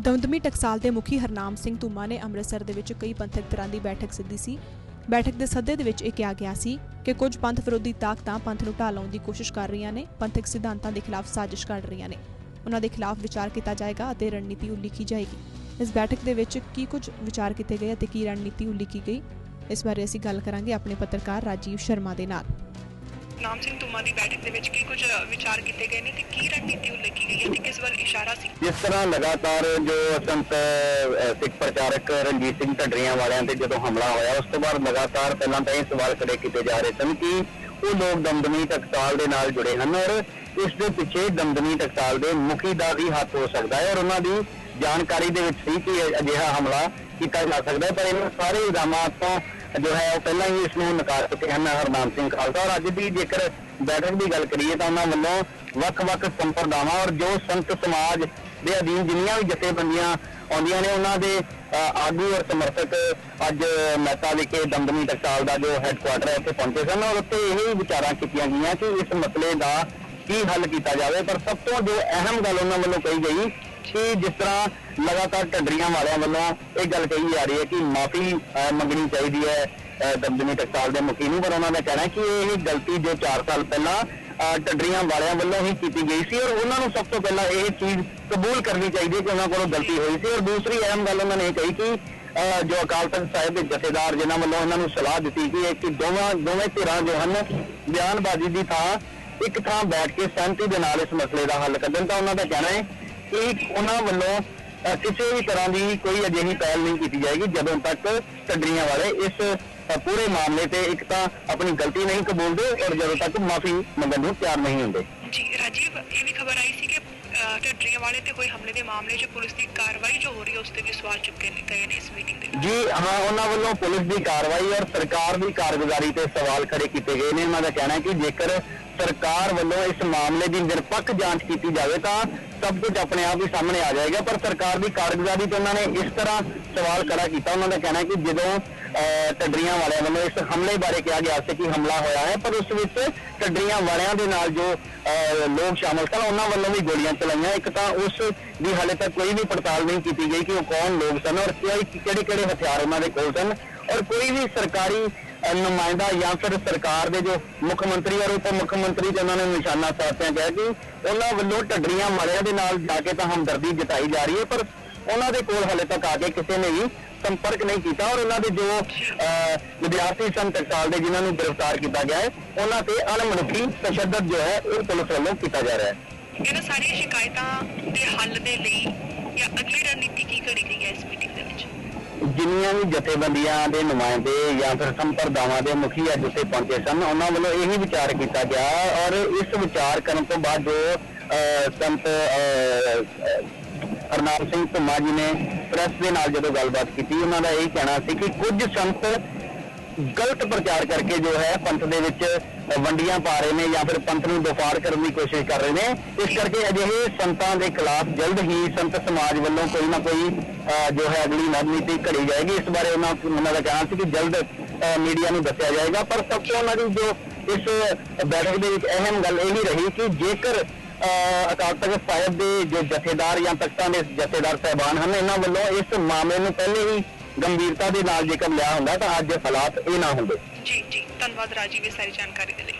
ਦਮਦਮੀ ਟਕਸਾਲ ਦੇ ਮੁਖੀ ਹਰਨਾਮ ਸਿੰਘ ਧੂਮਾ ਨੇ ਅੰਮ੍ਰਿਤਸਰ ਦੇ ਵਿੱਚ ਕਈ ਪੰਥਕ ਧਿਰਾਂ ਦੀ ਬੈਠਕ ਸਿੱਧੀ ਸੀ। ਬੈਠਕ ਦੇ ਸੱਦੇ ਦੇ ਵਿੱਚ ਇਹ ਕਿਹਾ ਗਿਆ ਸੀ ਕਿ ਕੁਝ ਪੰਥ ਵਿਰੋਧੀ ਤਾਕਤਾਂ ਪੰਥ ਨੂੰ ਢਾਹ ਲਾਉਣ ਦੀ ਕੋਸ਼ਿਸ਼ ਕਰ ਰਹੀਆਂ ਨੇ, ਪੰਥਕ ਸਿਧਾਂਤਾਂ ਦੇ ਖਿਲਾਫ ਸਾਜ਼ਿਸ਼ ਕਰ ਰਹੀਆਂ ਨੇ। ਉਹਨਾਂ ਦੇ ਖਿਲਾਫ ਵਿਚਾਰ ਕੀਤਾ ਜਾਏਗਾ ਅਤੇ ਰਣਨੀਤੀ ਉਲੀਕੀ ਜਾਏਗੀ। ਇਸ ਬੈਠਕ ਦੇ ਵਿੱਚ ਕੀ ਕੁਝ ਵਿਚਾਰ ਕੀਤੇ ਗਏ ਅਤੇ ਕੀ ਰਣਨੀਤੀ ਉਲੀਕੀ ਗਈ? ਇਸ ਬਾਰੇ ਅਸੀਂ ਗੱਲ ਕਰਾਂਗੇ ਆਪਣੇ ਪੱਤਰਕਾਰ ਰਾਜੀਵ ਸ਼ਰਮਾ ਦੇ ਨਾਲ। ਨਾਮ ਸਿੰਘ ਤੁਮਾ ਦੀ ਬੈਠਕ ਦੇ ਵਿੱਚ ਕੀ ਕੁਝ ਵਿਚਾਰ ਕੀਤੇ ਗਏ ਨੇ ਤੇ ਕੀ ਰਣਨੀਤੀ ਉਲੀਕੀ ਗਈ ਹੈ ਤੇ ਕਿਸ ਵੱਲ ਇਸ਼ਾਰਾ ਸੀ? ਜਿਸ ਤਰ੍ਹਾਂ ਲਗਾਤਾਰ ਜੋ ਸੰਤ ਸਿੱਖ ਪ੍ਰਚਾਰਕ ਰਣਜੀਤ ਸਿੰਘ ਢੱਡਰੀਆਂ ਵਾਲਿਆਂ ਤੇ ਜਦੋਂ ਹਮਲਾ ਹੋਇਆ, ਉਸ ਤੋਂ ਬਾਅਦ ਲਗਾਤਾਰ ਪਹਿਲਾਂ ਤਾਂ ਇਹ ਸਵਾਲ ਖੜੇ ਕੀਤੇ ਜਾ ਰਹੇ ਸਨ ਕਿ ਉਹ ਲੋਕ ਦਮਦਮੀ ਟਕਸਾਲ ਦੇ ਨਾਲ ਜੁੜੇ ਹਨ ਔਰ ਇਸ ਦੇ ਪਿੱਛੇ ਦਮਦਮੀ ਟਕਸਾਲ ਦੇ ਮੁਖੀ ਦਾ ਵੀ ਹੱਥ ਹੋ ਸਕਦਾ ਹੈ ਔਰ ਉਹਨਾਂ ਦੀ ਜਾਣਕਾਰੀ ਦੇ ਵਿੱਚ ਸੀ ਕਿ ਅਜਿਹਾ ਹਮਲਾ ਕੀਤਾ ਜਾ ਸਕਦਾ ਪਰ ਇਹਨਾਂ ਸਾਰੇ ਇਲਜ਼ਾਮਾਂ ਤੋਂ ਜੋ ਹੈ ਉਹ ਪਹਿਲਾਂ ਹੀ ਇਸ ਨੂੰ ਨਕਾਰ ਚੁੱਕੇ ਹਨ ਹਰਨਾਮ ਸਿੰਘ ਖਾਲਸਾ। ਔਰ ਅੱਜ ਦੀ ਜੇਕਰ ਬੈਠਕ ਦੀ ਗੱਲ ਕਰੀਏ ਤਾਂ ਉਹਨਾਂ ਵੱਲੋਂ ਵੱਖ-ਵੱਖ ਸੰਪਰਦਾਵਾਂ ਔਰ ਜੋ ਸੰਤ ਸਮਾਜ ਦੇ ਅਧੀਨ ਜਿੰਨੀਆਂ ਵੀ ਜਥੇਬੰਦੀਆਂ ਆਉਂਦੀਆਂ ਨੇ ਉਹਨਾਂ ਦੇ ਅ, ਆਗੂ ਔਰ ਸਮਰਥਕ ਅੱਜ ਮਹਿਤਾ ਵਿਖੇ ਦਮਦਮੀ ਟਕਸਾਲ ਦਾ ਜੋ ਹੈੱਡਕੁਆਟਰ ਹੈ ਉੱਥੇ ਪਹੁੰਚੇ ਸਨ। ਔਰ ਉੱਥੇ ਇਹ ਵਿਚਾਰਾਂ ਕੀਤੀਆਂ ਗਈਆਂ ਕਿ ਇਸ ਮਸਲੇ ਦਾ ਕੀ ਹੱਲ ਕੀਤਾ ਜਾਵੇ। ਪਰ ਸਭ ਤੋਂ ਜੋ ਅਹਿਮ ਗੱਲ ਉਹਨਾਂ ਵੱਲੋਂ ਕਹੀ ਗਈ ਕਿ ਜਿਸ ਤਰ੍ਹਾਂ ਲਗਾਤਾਰ ਢੱਡਰੀਆਂ ਵਾਲਿਆਂ ਵੱਲੋਂ ਇਹ ਗੱਲ ਕਹੀ ਜਾ ਰਹੀ ਹੈ ਕਿ ਮਾਫੀ ਮੰਗਣੀ ਚਾਹੀਦੀ ਹੈ ਦਮਦਮੀ ਟਕਸਾਲ ਦੇ ਮੁਖੀ ਨੂੰ ਪਰ ਉਹਨਾਂ ਦਾ ਕਹਿਣਾ ਕਿ ਇਹ ਗਲਤੀ ਜੋ 4 ਸਾਲ ਪਹਿਲਾਂ ਅ, ਵਾਲਿਆਂ ਵੱਲੋਂ ਹੀ ਕੀਤੀ ਗਈ ਸੀ ਔਰ ਉਹਨਾਂ ਨੂੰ ਸਭ ਤੋਂ ਪਹਿਲਾਂ ਇਹ ਚੀਜ਼ ਕਬੂਲ ਕਰਨੀ ਚਾਹੀਦੀ ਹੈ ਕਿ ਉਹਨਾਂ ਕੋਲੋਂ ਗਲਤੀ ਹੋਈ ਸੀ ਔਰ ਦੂਸਰੀ ਅਹਿਮ ਗੱਲ ਉਹਨਾਂ ਨੇ ਇਹ ਕਹੀ ਕਿ ਅ, ਜੋ ਅਕਾਲ ਤਖਤ ਸਾਹਿਬ ਦੇ ਜਥੇਦਾਰ ਜਿਨ੍ਹਾਂ ਵੱਲੋਂ ਇਹਨਾਂ ਨੂੰ ਸਲਾਹ ਦਿੱਤੀ ਗਈ ਹੈ ਕਿ ਦੋਵਾਂ ਦੋਵੇਂ ਧਿਰਾਂ ਜੋ ਹਨ ਬਿਆਨਬਾਜ਼ੀ ਦੀ ਥਾਂ ਇੱਕ ਥਾਂ ਬੈਠ ਕੇ ਸਹਿਮਤੀ ਦੇ ਨਾਲ ਇਸ ਮਸਲੇ ਦਾ ਹੱਲ ਕੱਢਣ ਤਾਂ ਉਹਨਾਂ ਦਾ ਕਹਿਣਾ ਹੈ ਕਿ ਉਹਨਾਂ ਵੱਲੋਂ ਕਿਸੇ ਵੀ ਤਰ੍ਹਾਂ ਦੀ ਕੋਈ ਅਜਿਹੀ ਪਹਿਲ ਨਹੀਂ ਕੀਤੀ ਜਾਏਗੀ ਜਦੋਂ ਤੱਕ ਢੱਡਰੀਆਂ ਵਾਲੇ ਇਸ ਪੂਰੇ ਮਾਮਲੇ ਤੇ ਇੱਕ ਤਾਂ ਆਪਣੀ ਗਲਤੀ ਨਹੀਂ ਕਬੂਲਦੇ ਔਰ ਜਦੋਂ ਤੱਕ ਮਾਫੀ ਮੰਗਣ ਨੂੰ ਤਿਆਰ ਨਹੀਂ ਹੁੰਦੇ। ਜੀ ਰਾਜੀਵ ਇਹ ਵੀ ਖਬਰ ਆਈ ਸੀ ਕਿ ਅਹ, ਢੱਡਰੀਆਂ ਵਾਲੇ ਤੇ ਹੋਏ ਹਮਲੇ ਦੇ ਮਾਮਲੇ 'ਚ ਪੁਲਿਸ ਦੀ ਕਾਰਵਾਈ ਜੋ ਹੋ ਰਹੀ ਹੈ ਉਸ ਤੇ ਵੀ ਸਵਾਲ ਚੁੱਕੇ ਨੇ ਗਏ ਨੇ ਇਸ ਮੀਟਿੰਗ ਦੇ ਜੀ ਹਾਂ ਉਹਨਾਂ ਵੱਲੋਂ ਪੁਲਿਸ ਦੀ ਕਾਰਵਾਈ ਔਰ ਸਰਕਾਰ ਦੀ ਕਾਰਗੁਜ਼ਾਰੀ ਤੇ ਸਵਾਲ ਖੜੇ ਕੀਤੇ ਗਏ ਨੇ। ਉਹਨਾਂ ਦਾ ਕਹਿਣਾ ਹੈ ਕਿ ਜੇਕਰ ਸਰਕਾਰ ਵੱਲੋਂ ਇਸ ਮਾਮਲੇ ਦੀ ਨਿਰਪੱਖ ਜਾਂਚ ਕੀਤੀ ਜਾਵੇ ਤਾਂ ਸਭ ਕੁਝ ਆਪਣੇ ਆਪ ਹੀ ਸਾਹਮਣੇ ਆ ਜਾਏਗਾ। ਪਰ ਸਰਕਾਰ ਦੀ ਕਾਰਗੁਜ਼ਾਰੀ ਤੇ ਉਹਨਾਂ ਨੇ ਇਸ ਤਰ੍ਹਾਂ ਸਵਾਲ ਖੜਾ ਕੀਤਾ। ਉਹਨਾਂ ਦਾ ਕਹਿਣਾ ਹੈ ਕਿ ਜਦੋਂ ਅਹ, ਢੱਡਰੀਆਂ ਵਾਲਿਆਂ ਵੱਲੋਂ ਇਸ ਹਮਲੇ ਬਾਰੇ ਕਿਹਾ ਗਿਆ ਸੀ ਕਿ ਹਮਲਾ ਹੋਇਆ ਹੈ ਪਰ ਉਸ ਵਿੱਚ ਟੱਡਰੀਆਂ ਵਾਲਿਆਂ ਦੇ ਨਾਲ ਜੋ ਅਹ, ਲੋਕ ਸ਼ਾਮਲ ਸਨ ਉਹਨਾਂ ਵੱਲੋਂ ਵੀ ਗੋਲੀਆਂ ਚਲਾਈਆਂ। ਇੱਕ ਤਾਂ ਉਸ ਦੀ ਹਾਲੇ ਤੱਕ ਕੋਈ ਵੀ ਪੜਤਾਲ ਨਹੀਂ ਕੀਤੀ ਗਈ ਕਿ ਉਹ ਕੌਣ ਲੋਕ ਸਨ ਔਰ ਕਿਹੜੇ ਕਿਹੜੇ ਹਥਿਆਰ ਉਹਨਾਂ ਦੇ ਕੋਲ ਸਨ। ਔਰ ਕੋਈ ਵੀ ਸਰਕਾਰੀ ਨੁਮਾਇੰਦਾ ਜਾਂ ਫਿਰ ਸਰਕਾਰ ਦੇ ਜੋ ਮੁੱਖ ਮੰਤਰੀ ਔਰ ਉਪ ਮੁੱਖ ਮੰਤਰੀ ਤੇ ਉਹਨਾਂ ਨੇ ਨਿਸ਼ਾਨਾ ਸਾਧਿਆ ਗਿਆ ਕਿ ਉਹਨਾਂ ਵੱਲੋਂ ਢੱਡਰੀਆਂ ਵਾਲਿਆਂ ਦੇ ਨਾਲ ਜਾ ਕੇ ਤਾਂ ਹਮਦਰਦੀ ਜਤਾਈ ਜਾ ਰਹੀ ਹੈ, ਪਰ ਉਹਨਾਂ ਦੇ ਕੋਲ ਹਾਲੇ ਤੱਕ ਆ ਕੇ ਕਿਸੇ ਨੇ ਵੀ ਸੰਪਰਕ ਨਹੀਂ ਕੀਤਾ ਔਰ ਉਹਨਾਂ ਦੇ ਜੋ ਵਿਦਿਆਰਥੀ ਸਨ ਟਕਸਾਲ ਦੇ ਜਿਨ੍ਹਾਂ ਨੂੰ ਗ੍ਰਿਫਤਾਰ ਕੀਤਾ ਗਿਆ ਹੈ, ਉਹਨਾਂ ਤੇ ਅਣਮਨੁੱਖੀ ਤਸ਼ੱਦਦ ਜੋ ਹੈ ਉਹ ਪੁਲਿਸ ਵੱਲੋਂ ਕੀਤਾ ਜਾ ਰਿਹਾ ਹੈ। ਇਹਨਾਂ ਸਾਰੀਆਂ ਸ਼ਿਕਾਇਤਾਂ ਦੇ ਹੱਲ ਦੇ ਲਈ ਜਾਂ ਅਗਲੀ ਰਣਨੀਤੀ ਕੀ ਘੜੀ ਗਈ ਹੈ ਇਸ ਮੀਟਿੰਗ ਦੇ ਵਿੱਚ? ਜਿੰਨੀਆਂ ਵੀ ਜਥੇਬੰਦੀਆਂ ਦੇ ਨੁਮਾਇੰਦੇ ਜਾਂ ਫਿਰ ਸੰਪਰਦਾਵਾਂ ਦੇ ਮੁਖੀ ਅੱਜ ਉੱਥੇ ਪਹੁੰਚੇ ਸਨ ਉਹਨਾਂ ਵੱਲੋਂ ਇਹੀ ਵਿਚਾਰ ਕੀਤਾ ਗਿਆ ਔਰ ਇਸ ਵਿਚਾਰ ਕਰਨ ਤੋਂ ਬਾਅਦ ਜੋ ਅਹ, ਸੰਤ ਅਹ, ਅਹ, ਸਿੰਘ ਧੁੰਮਾ ਜੀ ਨੇ ਪ੍ਰੈਸ ਦੇ ਨਾਲ ਜਦੋਂ ਗੱਲਬਾਤ ਕੀਤੀ ਉਹਨਾਂ ਦਾ ਇਹ ਕਹਿਣਾ ਸੀ ਕਿ ਕੁਝ ਸੰਤ ਗਲਤ ਪ੍ਰਚਾਰ ਕਰਕੇ ਜੋ ਹੈ ਪੰਥ ਦੇ ਵਿੱਚ ਵੰਡੀਆਂ ਪਾ ਰਹੇ ਨੇ ਜਾਂ ਫਿਰ ਪੰਥ ਨੂੰ ਦਫਾੜ ਕਰਨ ਦੀ ਕੋਸ਼ਿਸ਼ ਕਰ ਰਹੇ ਨੇ। ਇਸ ਕਰਕੇ ਅਜਿਹੇ ਸੰਤਾਂ ਦੇ ਖਿਲਾਫ ਜਲਦ ਹੀ ਸੰਤ ਸਮਾਜ ਵੱਲੋਂ ਕੋਈ ਨਾ ਕੋਈ ਅ, ਜੋ ਹੈ ਅਗਲੀ ਰਣਨੀਤੀ ਘੜੀ ਜਾਏਗੀ। ਇਸ ਬਾਰੇ ਉਹਨਾਂ ਉਹਨਾਂ ਦਾ ਕਹਿਣਾ ਸੀ ਕਿ ਜਲਦ ਮੀਡੀਆ ਨੂੰ ਦੱਸਿਆ ਜਾਏਗਾ। ਪਰ ਸਭ ਤੋਂ ਉਹਨਾਂ ਦੀ ਜੋ ਇਸ ਬੈਠਕ ਦੇ ਵਿੱਚ ਅਹਿਮ ਗੱਲ ਇਹ ਵੀ ਰਹੀ ਕਿ ਜੇਕਰ ਅ, ਅਕਾਲ ਤਖਤ ਸਾਹਿਬ ਦੇ ਜੋ ਜਥੇਦਾਰ ਜਾਂ ਤਖਤਾਂ ਦੇ ਜਥੇਦਾਰ ਸਹਿਬਾਨ ਹਨ ਇਹਨਾਂ ਵੱਲੋਂ ਇਸ ਮਾਮਲੇ ਨੂੰ ਪਹਿਲੇ ਹੀ ਗੰਭੀਰਤਾ ਦੇ ਨਾਲ ਜੇਕਰ ਲਿਆ ਹੁੰਦਾ ਤਾਂ ਅੱਜ ਹਾਲਾਤ ਇਹ ਨਾ ਹੁੰਦੇ। ਜੀ ਜੀ। ਧੰਨਵਾਦ ਰਾਜੀਵ ਇਹ ਸਾਰੀ ਜਾਣਕਾਰੀ ਦੇ ਲਈ।